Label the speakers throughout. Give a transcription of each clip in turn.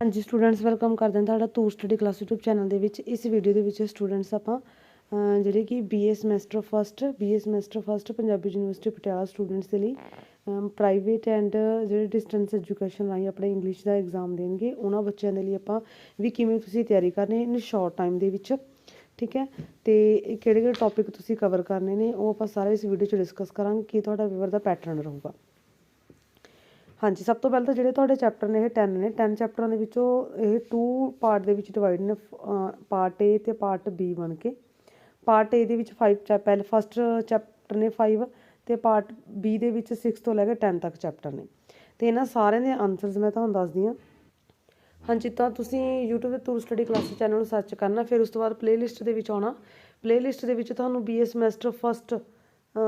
Speaker 1: ਹਾਂਜੀ students welcome ਕਰਦੇ ਹਾਂ ਤੁਹਾਡਾ Toor study class YouTube channel ਦੇ ਵਿੱਚ। ਇਸ ਵੀਡੀਓ ਦੇ ਵਿੱਚ ਸਟੂਡੈਂਟਸ ਆਪਾਂ ਜਿਹੜੇ ਕਿ BA semester first BA semester first Punjabi university Patiala students ਦੇ ਲਈ ਪ੍ਰਾਈਵੇਟ ਐਂਡ ਜਿਹੜੇ ਡਿਸਟੈਂਸ ਐਜੂਕੇਸ਼ਨ ਰਾਹੀਂ ਆਪਣੇ ਇੰਗਲਿਸ਼ ਦਾ ਐਗਜ਼ਾਮ ਦੇਣਗੇ, ਉਹਨਾਂ ਬੱਚਿਆਂ ਦੇ ਲਈ ਆਪਾਂ ਵੀ ਕਿਵੇਂ ਤੁਸੀਂ ਤਿਆਰੀ ਕਰਨੀ ਇਨ ਸ਼ਾਰਟ ਟਾਈਮ ਦੇ ਵਿੱਚ। ਠੀਕ ਹੈ? ਤੇ ਇਹ ਕਿਹੜੇ ਕਿਹੜੇ ਟੌਪਿਕ ਤੁਸੀਂ ਕਵਰ ਕਰਨੇ ਨੇ, ਉਹ ਆਪਾਂ ਸਾਰੇ ਇਸ ਵੀਡੀਓ 'ਚ ਡਿਸਕਸ ਕਰਾਂਗੇ, ਕੀ ਤੁਹਾਡਾ ਪੇਪਰ ਦਾ ਪੈਟਰਨ ਰਹੂਗਾ। ਹਾਂਜੀ, ਸਭ ਤੋਂ ਪਹਿਲਾਂ ਤਾਂ ਜਿਹੜੇ ਤੁਹਾਡੇ ਚੈਪਟਰ ਨੇ, ਇਹ 10 ਨੇ। 10 ਚੈਪਟਰਾਂ ਦੇ ਵਿੱਚੋਂ ਇਹ ਟੂ ਪਾਰਟ ਦੇ ਵਿੱਚ ਡਿਵਾਈਡ ਨੇ ਪਾਰਟ ਏ ਅਤੇ ਪਾਰਟ ਬੀ ਬਣ ਕੇ। ਪਾਰਟ ਏ ਦੇ ਵਿੱਚ 5 ਚੈਪ ਪਹਿਲੇ ਫਸਟ ਚੈਪਟਰ ਨੇ ਫਾਈਵ ਅਤੇ ਪਾਰਟ ਬੀ ਦੇ ਵਿੱਚ ਸਿਕਸ ਤੋਂ ਲੈ ਕੇ 10 ਤੱਕ ਚੈਪਟਰ ਨੇ। ਅਤੇ ਇਹਨਾਂ ਸਾਰਿਆਂ ਦੇ ਆਨਸਰਸ ਮੈਂ ਤੁਹਾਨੂੰ ਦੱਸਦੀ ਹਾਂ। ਹਾਂਜੀ, ਤਾਂ ਤੁਸੀਂ YouTube ਤੇ ਟੂਰ ਸਟੱਡੀ ਕਲਾਸਿਸ ਚੈਨਲ ਨੂੰ ਸਰਚ ਕਰਨਾ, ਫਿਰ ਉਸ ਤੋਂ ਬਾਅਦ ਪਲੇਲਿਸਟ ਦੇ ਵਿੱਚ ਆਉਣਾ। ਪਲੇਲਿਸਟ ਦੇ ਵਿੱਚ ਤੁਹਾਨੂੰ BA ਸਮੈਸਟਰ ਫਸਟ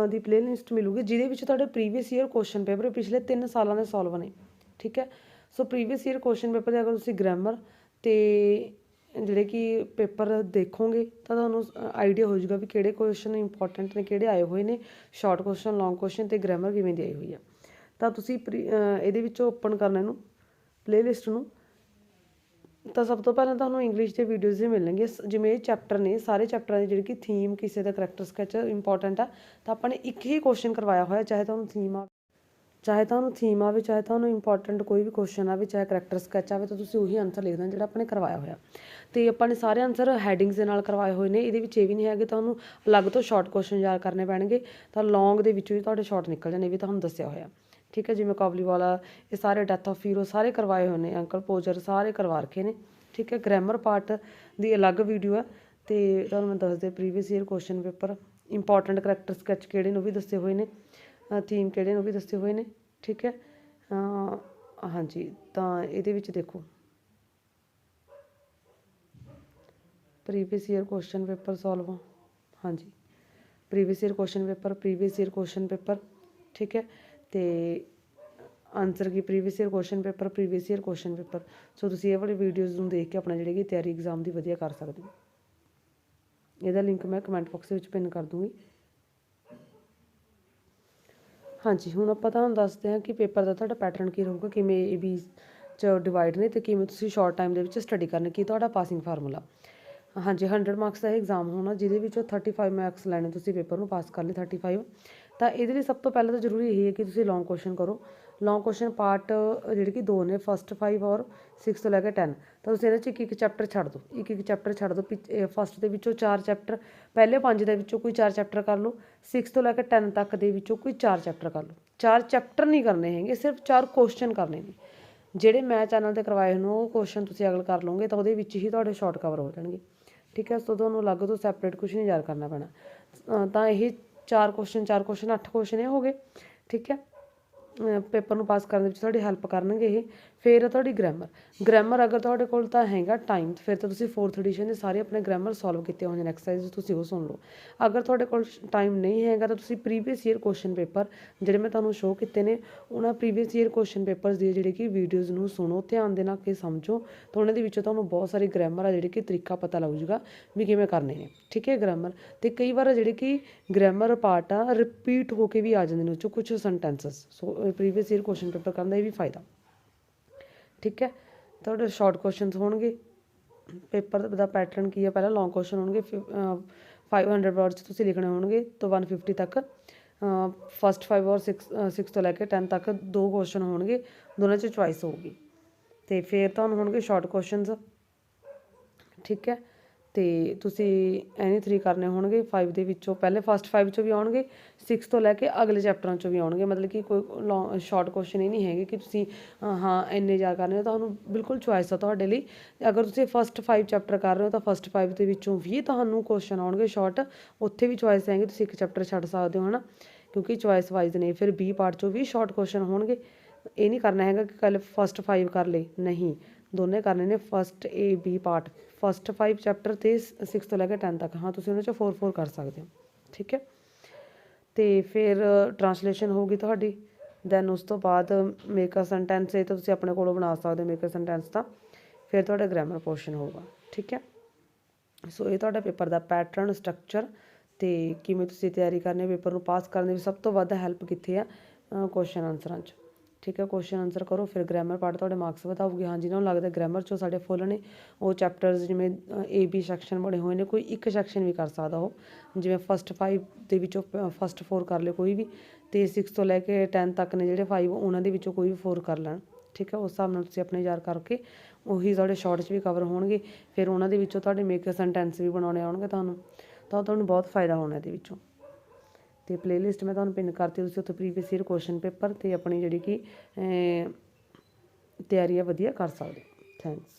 Speaker 1: ਦੀ ਪਲੇਲਿਸਟ ਮਿਲੂਗੀ, ਜਿਹਦੇ ਵਿੱਚ ਤੁਹਾਡੇ ਪ੍ਰੀਵੀਅਸ ਈਅਰ ਕੁਐਸਚਨ ਪੇਪਰ ਪਿਛਲੇ 3 ਸਾਲਾਂ ਦੇ ਸੋਲਵ ਨੇ ਠੀਕ ਹੈ? So previous year question paper ਦੇ ਅਗਰ ਤੁਸੀਂ ਗ੍ਰਾਮਰ ਤੇ ਜਿਹੜੇ ਕਿ ਪੇਪਰ ਦੇਖੋਗੇ, ਤਾਂ ਤੁਹਾਨੂੰ ਆਈਡੀਆ ਹੋ ਜਾਊਗਾ ਵੀ ਕਿਹੜੇ ਕੁਐਸਚਨ ਇੰਪੋਰਟੈਂਟ ਨੇ, ਕਿਹੜੇ ਆਏ ਹੋਏ ਨੇ ਸ਼ਾਰਟ ਕੁਐਸਚਨ ਲੌਂਗ ਕੁਐਸਚਨ ਤੇ ਗ੍ਰਾਮਰ ਕਿਵੇਂ ਦੀ ਆਈ ਹੋਈ ਆ। ਤਾਂ ਤੁਸੀਂ ਪ੍ਰੀ- ਇਹਦੇ ਵਿੱਚੋਂ ਓਪਨ ਕਰਨਾ ਇਹਨੂੰ ਪਲੇਲਿਸਟ ਨੂੰ ਤਾਂ ਸਭ ਤੋਂ ਪਹਿਲਾਂ ਤੁਹਾਨੂੰ ਇੰਗਲਿਸ਼ ਦੇ ਵੀਡੀਓਜ਼ ਹੀ ਮਿਲਣਗੇ। ਸ- ਜਿਵੇਂ ਇਹ ਚੈਪਟਰ ਨੇ, ਸਾਰੇ ਚੈਪਟਰਾਂ ਦੀ ਜਿਹੜੀ ਕਿ ਥੀਮ ਕਿਸੇ ਦਾ ਕਰੈਕਟਰ ਸਕੈਚ ਇੰਪੋਰਟੈਂਟ ਆ, ਤਾਂ ਆਪਾਂ ਨੇ ਇੱਕ ਹੀ ਕੁਐਸਚਨ ਕਰਵਾਇਆ ਹੋਇਆ, ਚਾਹੇ ਤੁਹਾਨੂੰ ਥੀਮ ਆ, ਚਾਹੇ ਤੁਹਾਨੂੰ ਥੀਮ ਆਵੇ, ਚਾਹੇ ਤੁਹਾਨੂੰ ਇੰਪੋਰਟੈਂਟ ਕੋਈ ਵੀ ਕੁਐਸਚਨ ਆਵੇ, ਚਾਹੇ ਕਰੈਕਟਰ ਸਕੈਚ ਆਵੇ, ਤਾਂ ਤੁਸੀਂ ਉਹੀ ਆਨਸਰ ਲਿਖ ਦੇਣਾ ਜਿਹੜਾ ਆਪਾਂ ਨੇ ਕਰਵਾਇਆ ਹੋਇਆ। ਤੇ ਆਪਾਂ ਨੇ ਸਾਰੇ ਆਨਸਰ ਹੈਡਿੰਗਸ ਦੇ ਨਾਲ ਕਰਵਾਏ ਹੋਏ ਨੇ, ਇਹਦੇ ਵਿੱਚ ਇਹ ਵੀ ਨਹੀਂ ਹੈ ਕਿ ਤੁਹਾਨੂੰ ਅਲੱਗ ਤੋਂ ਸ਼ਾਰਟ ਕੁਐਸਚਨ ਯਾਦ ਕਰਨੇ ਪੈਣਗੇ, ਤਾਂ ਲੌਂਗ ਦੇ ਵਿੱਚੋਂ ਵੀ ਤੁਹਾਡੇ ਸ਼ਾਰਟ ਨਿਕਲ ਜਾਣੇ, ਇਹ ਵੀ ਤੁਹਾਨੂੰ ਦੱਸਿਆ ਹੋਇਆ। ਠੀਕ ਹੈ, ਜਿਵੇਂ ਕਾਬਲੀ ਵਾਲਾ, ਇਹ ਸਾਰੇ ਡੈਥ ਆਫ ਹੀਰੋ ਸਾਰੇ ਕਰਵਾਏ ਹੋਏ ਨੇ, ਅੰਕਲ ਪੋਜਰ ਸਾਰੇ ਕਰਵਾ ਰੱਖੇ ਨੇ, ਠੀਕ ਹੈ ਗ੍ਰਾਮਰ ਪਾਰਟ ਦੀ ਅਲੱਗ ਵੀਡੀਓ ਹੈ ਤੇ ਤੁਹਾਨੂੰ ਮੈਂ ਦੱਸਦੇ previous year question paper important character sketch ਕਿਹੜੇ ਨੂੰ ਵੀ ਦੱਸੇ ਹੋਏ ਨੇ ਥੀਮ ਕਿਹੜੇ ਨੂੰ ਵੀ ਦੱਸੇ ਹੋਏ ਨੇ, ਠੀਕ ਹੈ ਹਾਂਜੀ, ਤਾਂ ਇਹਦੇ ਵਿੱਚ ਦੇਖੋ। Previous year question paper solve ਹਾਂਜੀ previous year question paper previous year question paper ਠੀਕ ਹੈ, ਤੇ ਆਨਸਰ ਕੀ previous year question paper previous year question paper so ਤੁਸੀਂ ਇਹ ਵਾਲੇ ਵੀਡੀਓਜ਼ ਨੂੰ ਦੇਖ ਕੇ ਆਪਣਾ ਜਿਹੜੀ ਕਿ ਤਿਆਰੀ ਐਗਜ਼ਾਮ ਦੀ ਵਧੀਆ ਕਰ ਸਕਦੇ ਹੋ। ਇਹਦਾ ਲਿੰਕ ਮੈਂ ਕਮੈਂਟ ਬਾਕਸ ਵਿੱਚ ਪਿੰਨ ਕਰ ਦੂੰਗੀ। ਹਾਂਜੀ, ਹੁਣ ਆਪਾਂ ਤੁਹਾਨੂੰ ਦੱਸਦੇ ਹਾਂ ਕਿ ਪੇਪਰ ਦਾ ਤੁਹਾਡਾ ਪੈਟਰਨ ਕੀ ਰਹੂਗਾ, ਕਿਵੇਂ ਏ ਬੀ ਚ ਡਿਵਾਈਡ ਨੇ ਤੇ ਕਿਵੇਂ ਤੁਸੀਂ ਸ਼ਾਰਟ ਟਾਈਮ ਦੇ ਵਿੱਚ ਸਟੱਡੀ ਕਰਨੀ, ਕੀ ਤੁਹਾਡਾ ਪਾਸਿੰਗ ਫਾਰਮੂਲਾ ਹਾਂਜੀ 100 ਮਾਰਕਸ ਦਾ ਇਹ ਐਗਜ਼ਾਮ ਹੋਣਾ, ਜਿਹਦੇ ਵਿੱਚੋਂ 35 ਮਾਰਕਸ ਲੈਣੇ ਤੁਸੀਂ ਪੇਪਰ ਨੂੰ ਪਾਸ ਕਰ ਲਏ 35 ਤਾਂ ਇਹਦੇ ਲਈ ਸਭ ਤੋਂ ਪਹਿਲਾਂ ਤਾਂ ਜ਼ਰੂਰੀ ਇਹ ਹੈ ਕਿ ਤੁਸੀਂ ਲੌਂਗ ਕੁਐਸਚਨ ਕਰੋ। ਲੌਂਗ ਕੁਐਸਚਨ ਪਾਰਟ ਜਿਹੜੇ ਕਿ ਦੋ ਨੇ ਫਸਟ 5 ਔਰ 6 ਤੋਂ ਲੈ ਕੇ 10 ਤਾਂ ਤੁਸੀਂ ਇਹਦੇ ਚ ਇੱਕ ਇੱਕ ਚੈਪਟਰ ਛੱਡ ਦਿਓ। ਇੱਕ ਇੱਕ ਚੈਪਟਰ ਛੱਡ ਦਿਓ। ਫਸਟ ਦੇ ਵਿੱਚੋਂ ਚਾਰ ਚੈਪਟਰ ਪਹਿਲੇ ਪੰਜ ਦੇ ਵਿੱਚੋਂ ਕੋਈ ਚਾਰ ਚੈਪਟਰ ਕਰ ਲਓ। 6 ਤੋਂ ਲੈ ਕੇ 10 ਤੱਕ ਦੇ ਵਿੱਚੋਂ ਕੋਈ ਚਾਰ ਚੈਪਟਰ ਕਰ ਲਓ। ਚਾਰ ਚੈਪਟਰ ਨਹੀਂ ਕਰਨੇ ਹੈਗੇ, ਸਿਰਫ ਚਾਰ ਕੁਐਸਚਨ ਕਰਨੇ ਨੇ। ਜਿਹੜੇ ਮੈਂ ਚੈਨਲ ਤੇ ਕਰਵਾਏ ਹੋਣ ਉਹ ਕੁਐਸਚਨ ਤੁਸੀਂ ਅਗਲ ਕਰ ਲਓਗੇ, ਤਾਂ ਉਹਦੇ ਵਿੱਚ ਹੀ ਤੁਹਾਡੇ ਸ਼ਾਰਟ ਕਵਰ ਹੋ ਜਾਣਗੇ। ਠੀਕ ਹੈ, ਸੋ ਤੁਹਾਨੂੰ ਅਲੱਗ ਤੋਂ ਸੈਪਰੇਟ ਕੁਝ ਨਹੀਂ ਯਾਦ ਕਰਨਾ ਪੈਣਾ। ਤਾਂ ਇਹ ਚਾਰ ਕੁਐਸਚਨ ਚਾਰ ਕੁਐਸਚਨ ਅੱਠ ਕੁਐਸਚਨ ਇਹ ਹੋ ਗਏ। ਠੀਕ ਹੈ ਪੇਪਰ ਨੂੰ ਪਾਸ ਕਰਨ ਦੇ ਵਿੱਚ ਤੁਹਾਡੀ ਹੈਲਪ ਕਰਨਗੇ ਇਹ। ਫਿਰ ਆ ਤੁਹਾਡੀ ਗ੍ਰਾਮਰ ਗ੍ਰਾਮਰ ਅਗਰ ਤੁਹਾਡੇ ਕੋਲ ਤਾਂ ਹੈਗਾ ਟਾਈਮ ਫਿਰ ਤਾਂ ਤੁਸੀਂ 4th ਐਡੀਸ਼ਨ ਦੇ ਸਾਰੇ ਆਪਣੇ ਗ੍ਰਾਮਰ ਸੋਲਵ ਕੀਤੇ ਹੋਏ ਨੇ ਐਕਸਰਸਾਈਜ਼ ਤੁਸੀਂ ਉਹ ਸੁਣ ਲਓ। ਅਗਰ ਤੁਹਾਡੇ ਕੋਲ ਟਾਈਮ ਨਹੀਂ ਹੈਗਾ ਤਾਂ ਤੁਸੀਂ ਪ੍ਰੀਵੀਅਸ ਈਅਰ ਕੁਐਸਚਨ ਪੇਪਰ ਜਿਹੜੇ ਮੈਂ ਤੁਹਾਨੂੰ ਸ਼ੋਅ ਕੀਤੇ ਨੇ, ਉਹਨਾਂ ਪ੍ਰੀਵੀਅਸ ਈਅਰ ਕੁਐਸਚਨ ਪੇਪਰਸ ਦੀ ਜਿਹੜੇ ਕਿ ਵੀਡੀਓਜ਼ ਨੂੰ ਸੁਣੋ, ਧਿਆਨ ਦੇ ਨਾਲ ਕਿ ਸਮਝੋ। ਤਾਂ ਉਹਨਾਂ ਦੇ ਵਿੱਚੋਂ ਤੁਹਾਨੂੰ ਬਹੁਤ ਸਾਰੀ ਗ੍ਰਾਮਰ ਆ ਜਿਹੜੇ ਕਿ ਤਰੀਕਾ ਪਤਾ ਲੱਗ ਜੂਗਾ ਵੀ ਕਿਵੇਂ ਕਰਨੇ ਨੇ। ਠੀਕ ਹੈ ਗ੍ਰਾਮਰ ਤੇ ਕਈ ਵਾਰ ਜਿਹੜੇ ਕਿ ਗ੍ਰਾਮਰ ਪਾਰਟ ਆ ਰਿਪੀਟ ਹੋ ਕੇ ਵੀ ਆ ਜਾਂਦੇ ਨੇ ਉਹ 'ਚੋਂ ਕੁਝ sentences so previous year question paper ਕਰਨ ਦਾ ਇਹ ਵੀ ਫਾਇਦਾ। ਠੀਕ ਹੈ? ਤੁਹਾਡੇ ਸ਼ਾਰਟ ਕੁਐਸਚਨਸ ਹੋਣਗੇ। ਪੇਪਰ ਦਾ ਪੈਟਰਨ ਕੀ ਹੈ? ਪਹਿਲਾਂ ਲੌਂਗ ਕੁਐਸਚਨ ਹੋਣਗੇ, ਫਿ- ਅਹ 500 ਵਰਡਸ ਤੁਸੀਂ ਲਿਖਣੇ ਹੋਣਗੇ ਤੋਂ 150 ਤੱਕ। ਫਸਟ 5 ਔਰ 6 6 ਤੋਂ ਲੈ ਕੇ 10 ਤੱਕ ਦੋ ਕੁਐਸਚਨ ਹੋਣਗੇ, ਦੋਨਾਂ 'ਚ ਚੁਆਇਸ ਹੋਊਗੀ। ਤੇ ਫਿਰ ਤੁਹਾਨੂੰ ਹੋਣਗੇ ਸ਼ਾਰਟ ਕੁਐਸਚਨਸ ਠੀਕ ਹੈ? ਤੇ ਤੁਸੀਂ ਐਨੀ 3 ਕਰਨੇ ਹੋਣਗੇ 5 ਦੇ ਵਿੱਚੋਂ, ਪਹਿਲੇ ਫਸਟ 5 ਚੋਂ ਵੀ ਆਉਣਗੇ 6 ਤੋਂ ਲੈ ਕੇ ਅਗਲੇ ਚੈਪਟਰਾਂ ਚੋਂ ਵੀ ਆਉਣਗੇ। ਮਤਲਬ ਕਿ ਕੋਈ ਸ਼ਾਰਟ ਕੁਐਸਚਨ ਇਹ ਨਹੀਂ ਹੈਗੇ ਕਿ ਤੁਸੀਂ ਹਾਂ, ਇੰਨੇ ਜ਼ਿਆਦਾ ਕਰਨੇ ਤੁਹਾਨੂੰ ਬਿਲਕੁਲ ਚੁਆਇਸ ਆ ਤੁਹਾਡੇ ਲਈ। ਅਗਰ ਤੁਸੀਂ ਫਸਟ 5 ਚੈਪਟਰ ਕਰ ਰਹੇ ਹੋ ਤਾਂ ਫਸਟ 5 ਦੇ ਵਿੱਚੋਂ ਵੀ ਤੁਹਾਨੂੰ ਕੁਐਸਚਨ ਆਉਣਗੇ ਸ਼ਾਰਟ ਉੱਥੇ ਵੀ ਚੁਆਇਸ ਹੈਗੀ, ਤੁਸੀਂ ਇੱਕ ਚੈਪਟਰ ਛੱਡ ਸਕਦੇ ਹੋ, ਹਨਾ? ਕਿਉਂਕਿ ਚੁਆਇਸ ਵਾਈਜ਼ ਨੇ, ਫਿਰ ਬੀ ਪਾਰਟ ਚੋਂ ਵੀ ਸ਼ਾਰਟ ਕੁਐਸਚਨ ਹੋਣਗੇ। ਇਹ ਨਹੀਂ ਕਰਨਾ ਹੈਗਾ ਕਿ ਕੱਲ ਫਸਟ 5 ਕਰ ਲਏ, ਨਹੀਂ। ਦੋਨੇ ਕਰਨੇ ਨੇ first A B part first 5 chapter ਤੇ 6 ਤੋਂ ਲੈ ਕੇ 10 ਤੱਕ। ਹਾਂ, ਤੁਸੀਂ ਉਹਨਾਂ ਚੋਂ 4 4 ਕਰ ਸਕਦੇ ਹੋ। ਠੀਕ ਹੈ? ਤੇ ਫਿਰ ਟਰਾਂਸਲੇਸ਼ਨ ਹੋਊਗੀ ਤੁਹਾਡੀ। ਦੈਨ ਉਸ ਤੋਂ ਬਾਅਦ ਮੇਕ ਅ ਸੈਂਟੈਂਸ ਇਹ ਤਾਂ ਤੁਸੀਂ ਆਪਣੇ ਕੋਲੋਂ ਬਣਾ ਸਕਦੇ ਹੋ ਮੇਕ ਅ ਸੈਂਟੈਂਸ ਤਾਂ। ਫਿਰ ਤੁਹਾਡਾ ਗ੍ਰਾਮਰ ਪੋਰਸ਼ਨ ਹੋਊਗਾ। ਠੀਕ ਹੈ? ਸੋ ਇਹ ਤੁਹਾਡਾ ਪੇਪਰ ਦਾ ਪੈਟਰਨ ਸਟਰਕਚਰ ਤੇ ਕਿਵੇਂ ਤੁਸੀਂ ਤਿਆਰੀ ਕਰਨੀ ਪੇਪਰ ਨੂੰ ਪਾਸ ਕਰਨ ਦੇ ਵਿੱਚ ਸਭ ਤੋਂ ਵੱਧ ਹੈਲਪ ਕਿੱਥੇ ਆ? ਕੁਐਸਚਨ ਆਨਸਰਾਂ 'ਚ। ਠੀਕ ਹੈ ਕੁਐਸਚਨ ਆਨਸਰ ਕਰੋ, ਫਿਰ ਗ੍ਰਾਮਰ ਪਾਰਟ ਤੁਹਾਡੇ ਮਾਰਕਸ ਵਧਾਊਗੀ। ਹਾਂ ਜਿਹਨਾਂ ਨੂੰ ਲੱਗਦਾ ਗ੍ਰਾਮਰ 'ਚੋਂ ਸਾਡੇ ਫੁੱਲ ਨੇ, ਉਹ ਚੈਪਟਰਸ ਜਿਵੇਂ ਏ ਬੀ ਸੈਕਸ਼ਨ ਬਣੇ ਹੋਏ ਨੇ, ਕੋਈ ਇੱਕ ਸੈਕਸ਼ਨ ਵੀ ਕਰ ਸਕਦਾ ਉਹ। ਜਿਵੇਂ ਫਸਟ 5 ਦੇ ਵਿੱਚੋਂ ਫਸਟ 4 ਕਰ ਲਿਓ ਕੋਈ ਵੀ, ਤੇ 6 ਤੋਂ ਲੈ ਕੇ 10 ਤੱਕ ਨੇ ਜਿਹੜੇ 5 ਉਹਨਾਂ ਦੇ ਵਿੱਚੋਂ ਕੋਈ ਵੀ 4 ਕਰ ਲੈਣ। ਠੀਕ ਹੈ, ਉਸ ਹਿਸਾਬ ਨਾਲ ਤੁਸੀਂ ਆਪਣੇ ਯਾਰ ਕਰਕੇ ਉਹੀ ਤੁਹਾਡੇ ਸ਼ਾਰਟਸ ਵੀ ਕਵਰ ਹੋਣਗੇ, ਫਿਰ ਉਹਨਾਂ ਦੇ ਵਿੱਚੋਂ ਤੁਹਾਡੇ ਮੇਕ ਸੈਂਟੈਂਸ ਵੀ ਬਣਾਉਣੇ ਆਉਣਗੇ ਤੁਹਾਨੂੰ। ਤਾਂ ਤੁਹਾਨੂੰ ਬਹੁਤ ਫਾਇਦਾ ਹੋਣਾ ਇਹਦੇ ਵਿੱਚੋਂ। ਤੇ ਪਲੇਲਿਸਟ ਮੈਂ ਤੁਹਾਨੂੰ ਪਿੰਨ ਕਰਤੀ, ਤੁਸੀਂ ਉੱਥੇ ਪ੍ਰੀਵੀਅਸ ਈਅਰ ਕੁਐਸਚਨ ਪੇਪਰ ਤੇ ਆਪਣੀ ਜਿਹੜੀ ਕਿ ਤਿਆਰੀ ਆ, ਵਧੀਆ ਕਰ ਸਕਦੇ ਥੈਂਕਸ